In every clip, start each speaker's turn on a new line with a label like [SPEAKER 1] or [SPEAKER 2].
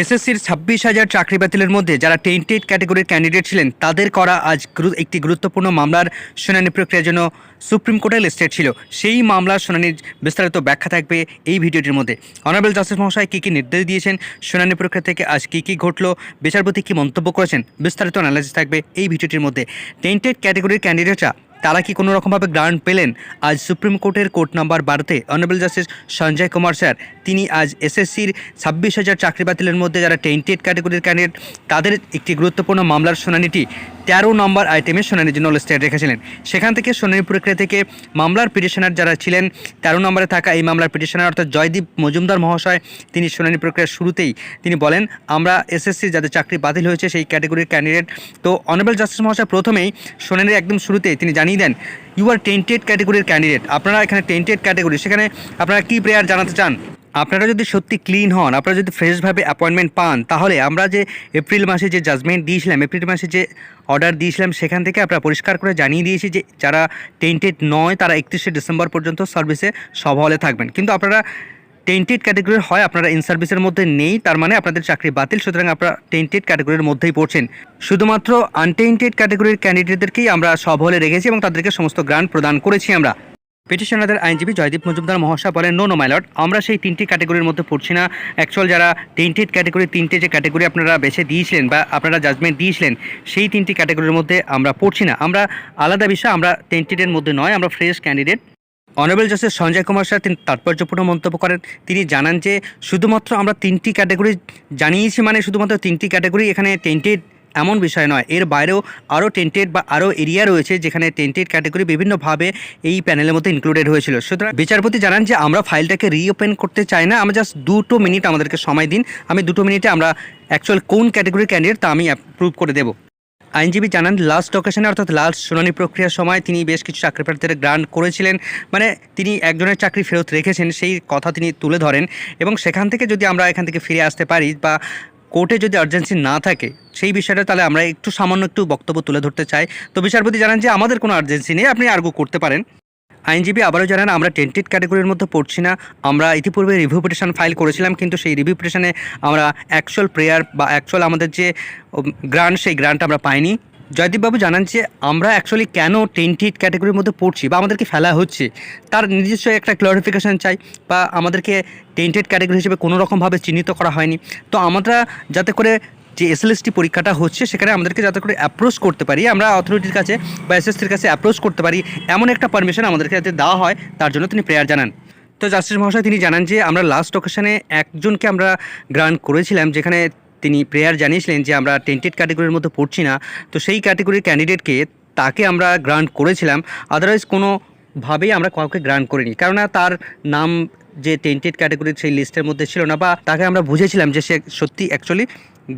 [SPEAKER 1] এসএসসির ছাব্বিশ হাজার চাকরি বাতিলের মধ্যে যারা টেন্টেড ক্যাটাগরির ক্যান্ডিডেট ছিলেন, তাদের করা আজ একটি গুরুত্বপূর্ণ মামলার শুনানি প্রক্রিয়ার জন্য সুপ্রিম কোর্টে লিস্টেড ছিল। সেই মামলার শুনানির বিস্তারিত ব্যাখ্যা থাকবে এই ভিডিওটির মধ্যে। অনারেবল জাস্টিস মহাশয় কী কী নির্দেশ দিয়েছেন, শুনানি প্রক্রিয়া থেকে আজ কী কী ঘটলো, বিচারপতি কী মন্তব্য করেছেন, বিস্তারিত অ্যানালাইসিস থাকবে এই ভিডিওটির মধ্যে। টেন্টেড ক্যাটাগরির ক্যান্ডিডেটরা তারা কি কোনো রকমভাবে গ্রান্ট পেলেন? আজ সুপ্রিম কোর্টের কোর্ট নাম্বার বারোতে honourable justice Sanjay Kumar sir, তিনি আজ এসএসসির ছাব্বিশ হাজার চাকরি বাতিলের মধ্যে যারা টেন্টেড ক্যাটাগরির ক্যান্ডিডেট, তাদের একটি গুরুত্বপূর্ণ মামলার শুনানিটি তেরো নম্বর আইটেমে শুনানির জন্য লিস্টেড রেখেছিলেন। সেখান থেকে শুনানি প্রক্রিয়া থেকে মামলার পিটিশনার যারা ছিলেন, তেরো নম্বরে থাকা এই মামলার পিটিশনার অর্থাৎ জয়দীপ মজুমদার মহাশয়, তিনি শুনানি প্রক্রিয়ার শুরুতেই তিনি বলেন, আমরা এসএসসি যাদের চাকরি বাতিল হয়েছে সেই ক্যাটাগরির ক্যান্ডিডেট তো অনারেবল জাস্টিস মহাশয় প্রথমেই শুনানির একদম শুরুতেই তিনি জানিয়ে দেন ইউ আর টেন্টেড ক্যাটাগরির ক্যান্ডিডেট আপনারা এখানে টেন্টেড ক্যাটাগরি সেখানে আপনারা কী প্রেয়ার জানাতে চান? আপনারা যদি সত্যি ক্লিন হন, আপনারা যদি ফ্রেশভাবে অ্যাপয়েন্টমেন্ট পান, তাহলে আমরা যে এপ্রিল মাসে যে জাজমেন্ট দিয়েছিলাম এপ্রিল মাসে যে অর্ডার দিয়েছিলাম, সেখান থেকে আমরা পরিষ্কার করে জানিয়ে দিয়েছি যে যারা টেন্টেড নয়, তারা একত্রিশে ডিসেম্বর পর্যন্ত সার্ভিসে সব হলে থাকবেন। কিন্তু আপনারা টেন্টেড ক্যাটাগরির হয়, আপনারা ইন সার্ভিসের মধ্যে নেই, তার মানে আপনাদের চাকরি বাতিল, সুতরাং আপনারা টেন্টেড ক্যাটাগরির মধ্যেই পড়ছেন। শুধুমাত্র আনটেন্টেড ক্যাটাগরির ক্যান্ডিডেটদেরকেই আমরা সব হলে রেখেছি এবং তাদেরকে সমস্ত গ্রান্ট প্রদান করেছি আমরা। পিটিশনারদের আইনজীবী জয়দীপ মজুমদার মহাশয় বলেন নো নো মাইলট আমরা সেই তিনটি ক্যাটাগরির মধ্যে পড়ছি না। অ্যাকচুয়াল যারা টেন্টেড ক্যাটাগরি তিনটে যে ক্যাটাগরি আপনারা বেছে দিয়েছিলেন বা আপনারা জাজমেন্ট দিয়েছিলেন, সেই তিনটি ক্যাটাগরির মধ্যে আমরা পড়ছি না। আমরা আলাদা বিষয়, আমরা টেন্টেডের মধ্যে নয়, আমরা fresh candidate honourable justice Sanjay Kumar sir, তিনি তাৎপর্যপূর্ণ মন্তব্য করেন। তিনি জানান যে, শুধুমাত্র আমরা তিনটি ক্যাটাগরি জানিয়েছি মানে শুধুমাত্র তিনটি ক্যাটাগরি এখানে টেন্টেড এমন বিষয় নয়। এর বাইরেও আরও টেন্টেড বা আরও এরিয়া রয়েছে যেখানে টেন্টেড ক্যাটাগরি বিভিন্নভাবে এই প্যানেলের মধ্যে ইনক্লুডেড হয়েছিল। সুতরাং বিচারপতি জানান যে আমরা ফাইলটাকে রিওপেন করতে চাই না। আমরা জাস্ট দুটো মিনিট আমাদেরকে সময় দিন। আমি দুটো মিনিটে আমরা অ্যাকচুয়াল কোন ক্যাটাগরির ক্যান্ডিডেট তা আমি অ্যাপ্রুভ করে দেবো। আইনজীবী জানান লাস্ট অকেশনে অর্থাৎ লাস্ট শুনানি প্রক্রিয়ার সময় তিনি বেশ কিছু চাকরি প্রার্থীদের গ্রান্ট করেছিলেন। মানে তিনি একজনের চাকরি ফেরত রেখেছেন, সেই কথা তিনি তুলে ধরেন। এবং সেখান থেকে যদি আমরা এখান থেকে ফিরে আসতে পারি বা কোর্টে যদি আর্জেন্সি না থাকে, সেই বিষয়টা তাহলে আমরা একটু সামান্য একটু বক্তব্য তুলে ধরতে চাই। তো বিচারপতি জানান যে, আমাদের কোনো আর্জেন্সি নেই, আপনি আর্গু করতে পারেন। আইনজীবী আবারও জানান, আমরা টেন্টেড ক্যাটাগরির মধ্যে পড়ছি না। আমরা ইতিপূর্বে রিভিউ পিটিশন ফাইল করেছিলাম, কিন্তু সেই রিভিউ পিটিশনে আমরা অ্যাকচুয়াল প্রেয়ার বা অ্যাকচুয়াল আমাদের যে গ্রান্ট সেই গ্রান্ট আমরা পাইনি। জয়দীপবাবু জানান যে, আমরা অ্যাকচুয়ালি কেন টেন্টেড ক্যাটাগরির মধ্যে পড়ছি বা আমাদেরকে ফেলা হচ্ছে? তার নিজস্ব একটা ক্লারিফিকেশান চাই বা আমাদেরকে টেন্টেড ক্যাটাগরি হিসেবে কোনো রকমভাবে চিহ্নিত করা হয়নি। তো আমরা যাতে করে যে এসএলএসটি পরীক্ষাটা হচ্ছে, সেখানে আমাদেরকে যাতে করে অ্যাপ্রোচ করতে পারি, আমরা অথরিটির কাছে বা এসএসটির কাছে অ্যাপ্রোচ করতে পারি, এমন একটা পারমিশন আমাদেরকে যাতে দেওয়া হয়, তার জন্য তিনি প্রেয়ার জানান। তো জাস্টিস মহাশয় তিনি জানান যে, আমরা লাস্ট ওকেশনে একজনকে আমরা গ্রান্ট করেছিলাম, যেখানে তিনি প্রেয়ার জানিয়েছিলেন যে আমরা টেন্টেড ক্যাটাগরির মধ্যে পড়ছি না। তো সেই ক্যাটাগরির ক্যান্ডিডেটকে তাকে আমরা গ্রান্ট করেছিলাম। আদারওয়াইজ কোনোভাবেই আমরা কাউকে গ্রান্ট করিনি। কেননা তার নাম যে টেন্টেড ক্যাটাগরির সেই লিস্টের মধ্যে ছিল না বা তাকে আমরা বুঝেছিলাম যে সে সত্যি অ্যাকচুয়ালি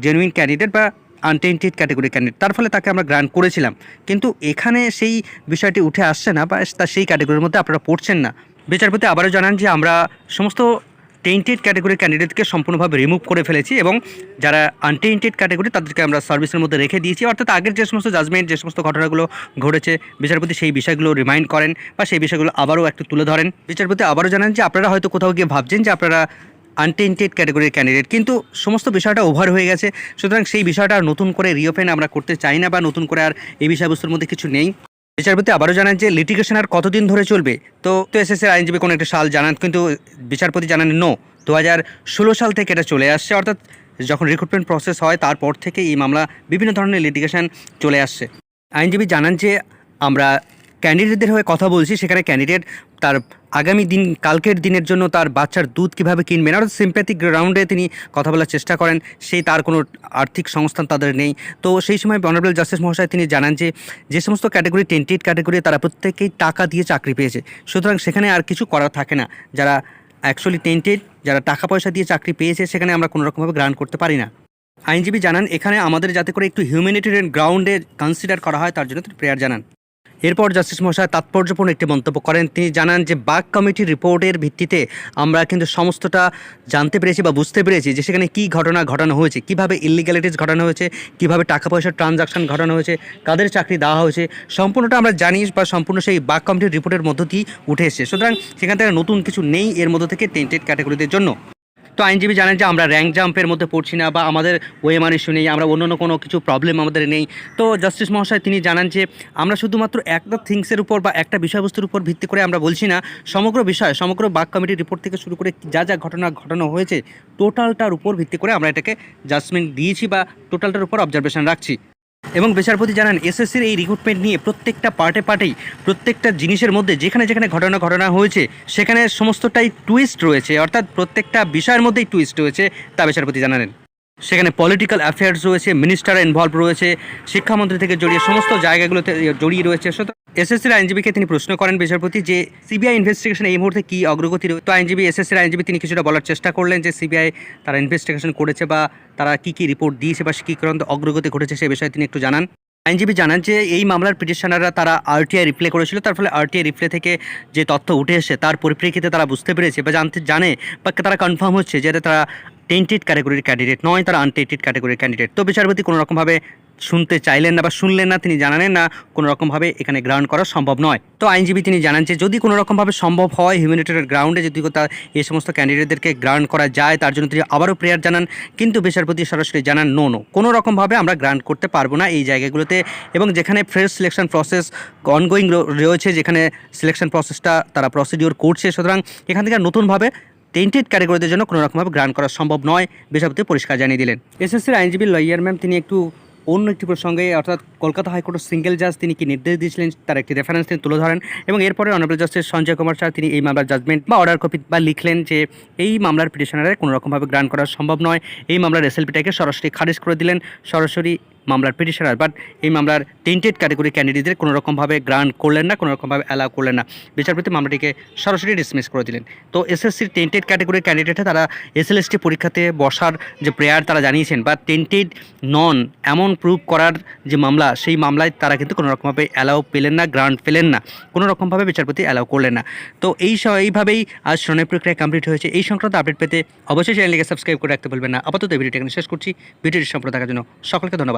[SPEAKER 1] জেনুইন ক্যান্ডিডেট বা আনটেন্টেড ক্যাটাগরি ক্যান্ডিডেট তার ফলে তাকে আমরা গ্রান্ট করেছিলাম। কিন্তু এখানে সেই বিষয়টি উঠে আসছে না বা তা সেই ক্যাটাগরির মধ্যে আপনারা পড়ছেন না। বিচারপতি আবারও জানান যে আমরা সমস্ত টেন্টেড ক্যাটাগরির ক্যান্ডিডেটকে সম্পূর্ণভাবে রিমুভ করে ফেলেছি এবং যারা আনটেন্টেড ক্যাটাগরি তাদেরকে আমরা সার্ভিসের মধ্যে রেখে দিয়েছি। অর্থাৎ আগের যে সমস্ত জাজমেন্ট যে সমস্ত ঘটনাগুলো ঘটেছে, বিচারপতি সেই বিষয়গুলো রিমাইন্ড করেন বা সেই বিষয়গুলো আবারও একটু তুলে ধরেন। বিচারপতি আবারও জানান যে আপনারা হয়তো কোথাও গিয়ে ভাবছেন যে আপনারা আনটেন্টেড ক্যাটাগরির ক্যান্ডিডেট কিন্তু সমস্ত বিষয়টা ওভার হয়ে গেছে। সুতরাং সেই বিষয়টা নতুন করে রিওপেন আমরা করতে চাই না বা নতুন করে আর এই বিষয়বস্তুর মধ্যে কিছু নেই। বিচারপতি আবারও জানান যে লিটিগেশন আর কতদিন ধরে চলবে? তো তো এস এর আইনজীবী কোনো একটা সাল জানান, কিন্তু বিচারপতি জানান নো দু হাজার ষোলো সাল থেকে এটা চলে আসছে। অর্থাৎ যখন রিক্রুটমেন্ট প্রসেস হয়, তারপর থেকে এই মামলা বিভিন্ন ধরনের লিটিগেশন চলে আসছে। আইনজীবী জানান যে আমরা ক্যান্ডিডেটদের হয়ে কথা বলছি, সেখানে ক্যান্ডিডেট তার আগামী দিন, কালকের দিনের জন্য তার বাচ্চার দুধ কীভাবে কিনবেন? অর্থাৎ সিম্প্যাথিক গ্রাউন্ডে তিনি কথা বলার চেষ্টা করেন, সেই তার কোনো আর্থিক সংস্থান তাদের নেই। তো সেই সময় অনারেবল জাস্টিস মহাশয় তিনি জানান যে যে সমস্ত ক্যাটাগরি টেন্টেড ক্যাটাগরি তারা প্রত্যেকেই টাকা দিয়ে চাকরি পেয়েছে। সুতরাং সেখানে আর কিছু করার থাকে না। যারা অ্যাকচুয়ালি টেন্টেড যারা টাকা পয়সা দিয়ে চাকরি পেয়েছে, সেখানে আমরা কোনো রকমভাবে গ্রান্ট করতে পারি না। আইনজীবী জানান, এখানে আমাদের যাতে করে একটু হিউম্যানিটেরিয়ান গ্রাউন্ডে কনসিডার করা হয়, তার জন্য তিনি প্রেয়ার জানান। এরপর জাস্টিস মহাশয় তাৎপর্যপূর্ণ একটি মন্তব্য করেন। তিনি জানান যে, বাক কমিটির রিপোর্টের ভিত্তিতে আমরা কিন্তু সমস্তটা জানতে পেরেছি বা বুঝতে পেরেছি যে সেখানে কী ঘটনা ঘটানো হয়েছে, কীভাবে ইলিগ্যালিটিস ঘটানো হয়েছে, কীভাবে টাকা পয়সার ট্রানজাকশন ঘটানো হয়েছে, কাদের চাকরি দেওয়া হয়েছে, সম্পূর্ণটা আমরা জানি বা সম্পূর্ণ সেই বাক কমিটির রিপোর্টের মধ্য দিয়েই উঠে এসেছে। সুতরাং সেখান থেকে নতুন কিছু নেই এর মধ্য থেকে টেন্টেড ক্যাটাগরিদের জন্য। তো আইনজীবী জানেন যে আমরা র্যাঙ্ক জাম্পের মধ্যে পড়ছি না বা আমাদের ওএমআর ইস্যু নেই, আমরা অন্য অন্য কোনো কিছু প্রবলেম আমাদের নেই। তো জাস্টিস মহাশয় তিনি জানান যে আমরা শুধুমাত্র একটা থিংসের উপর বা একটা বিষয়বস্তুর উপর ভিত্তি করে আমরা বলছি না, সমগ্র বিষয়, সমগ্র বাক কমিটির রিপোর্ট থেকে শুরু করে যা যা ঘটনা ঘটানো হয়েছে টোটালটার উপর ভিত্তি করে আমরা এটাকে জাজমেন্ট দিয়েছি বা টোটালটার উপর অবজারভেশন রাখছি। এবং বিচারপতি জানান, এসএসসির এই রিক্রুটমেন্ট নিয়ে প্রত্যেকটা পার্টে পার্টেই, প্রত্যেকটা জিনিসের মধ্যে যেখানে যেখানে ঘটনা ঘটনা হয়েছে, সেখানে সমস্তটাই টুইস্ট রয়েছে। অর্থাৎ প্রত্যেকটা বিষয়ের মধ্যেই টুইস্ট রয়েছে, তা বিচারপতি জানালেন। সেখানে পলিটিক্যাল অ্যাফেয়ার্স রয়েছে মিনিস্টার ইনভলভ রয়েছে, শিক্ষামন্ত্রী থেকে জড়িয়ে সমস্ত জায়গাগুলোতে জড়িয়ে রয়েছে। এসএসসির আইনজীবীকে তিনি প্রশ্ন করেন বিচারপতি যে সিবিআই ইনভেস্টিগেশন এই মুহূর্তে কী অগ্রগতি রয়েছে তো আইনজীবী এসএসসির আইনজীবী তিনি কিছুটা বলার চেষ্টা করলেন যে সিবিআই তারা ইনভেস্টিগেশন করেছে বা তারা কী কী রিপোর্ট দিয়েছে বা কী কারণ অগ্রগতি ঘটেছে সে বিষয়ে তিনি একটু জানান। আইনজীবী জানান যে এই মামলার পিটিশনাররা তারা আরটিআই রিপ্লে করেছিল, তার ফলে আরটিআই রিপ্লে থেকে যে তথ্য উঠে এসে তার পরিপ্রেক্ষিতে তারা বুঝতে পেরেছে বা জানতে জানে বা তারা কনফার্ম হচ্ছে যে তারা টেন্টেড ক্যাটাগরির ক্যান্ডিডেট নয়, তারা আনটেন্টেড ক্যাটাগরির ক্যান্ডিডেট তো বিচারপতি কোনো রকমভাবে শুনতে চাইলেন না বা শুনলেন না, তিনি জানালেন না কোনো রকমভাবে এখানে গ্রাউন্ড করা সম্ভব নয়। তো আইনজীবী তিনি জানান যে, যদি কোনো রকমভাবে সম্ভব হয় হিউম্যানিটেরিয়ান গ্রাউন্ডে যদি তার এই সমস্ত ক্যান্ডিডেটদেরকে গ্রান্ট করা যায়, তার জন্য তিনি আবারও প্রেয়ার জানান, কিন্তু বিচারপতি সরাসরি জানান নো নো কোনো রকমভাবে আমরা গ্রান্ট করতে পারব না এই জায়গাগুলোতে। এবং যেখানে ফ্রেশ সিলেকশন প্রসেস অনগোয়িং রয়েছে, যেখানে সিলেকশন প্রসেসটা তারা প্রসিডিওর করছে, সুতরাং এখান থেকে নতুনভাবে টেন্টেড ক্যাটাগরিদের জন্য কোনো রকমভাবে গ্রান্ট করা সম্ভব নয় বিচারপতি পরিষ্কার জানিয়ে দিলেন। এসএসসির আইনজীবী লয়ার ম্যাম, তিনি একটু অন্য একটি প্রসঙ্গে, অর্থাৎ কলকাতা হাইকোর্টের সিঙ্গেল জাজ তিনি কি নির্দেশ দিয়েছিলেন তার একটি রেফারেন্স তিনি তুলে ধরেন এবং এরপরে honourable justice Sanjay Kumar sir তিনি এই মামলার জাজমেন্ট বা অর্ডার কপি বা লিখলেন যে এই মামলার পিটিশনারে কোনো রকমভাবে গ্রান্ট করা সম্ভব নয়। এই মামলার এসএলপিটাকে সরাসরি খারিজ করে দিলেন। সরাসরি মামলার পিটিশনার বাট এই মামলার টেন্টেড ক্যাটাগরি ক্যান্ডিডেটদের কোনো রকমভাবে গ্রান্ট করলেন না, কোনো রকমভাবে অ্যালাউ করলেন না। বিচারপতি মামলাটিকে সরাসরি ডিসমিস করে দিলেন। তো এসএসসির টেন্টেড ক্যাটাগরি ক্যান্ডিডেটে তারা এসএলএসটি পরীক্ষাতে বসার যে প্রেয়ার তারা জানিয়েছেন বা টেন্টেড নন এমন প্রুভ করার যে মামলা, সেই মামলায় তারা কিন্তু কোনো রকমভাবে অ্যালাউ পেলেন না গ্রান্ট পেলেন না। কোনো রকমভাবে বিচারপতি অ্যালাউ করলেন না। তো এই এইভাবেই আজ শুনানি প্রক্রিয়া কমপ্লিট হয়েছে। এই সংক্রান্ত আপডেট পেতে অবশ্যই চ্যানেলকে সাবস্ক্রাইব করে রাখতে বলবেন না। আপাতত ভিডিওটি এখানে শেষ করছি। ভিডিওটি সম্পূর্ণ দেখার জন্য সকলকে ধন্যবাদ।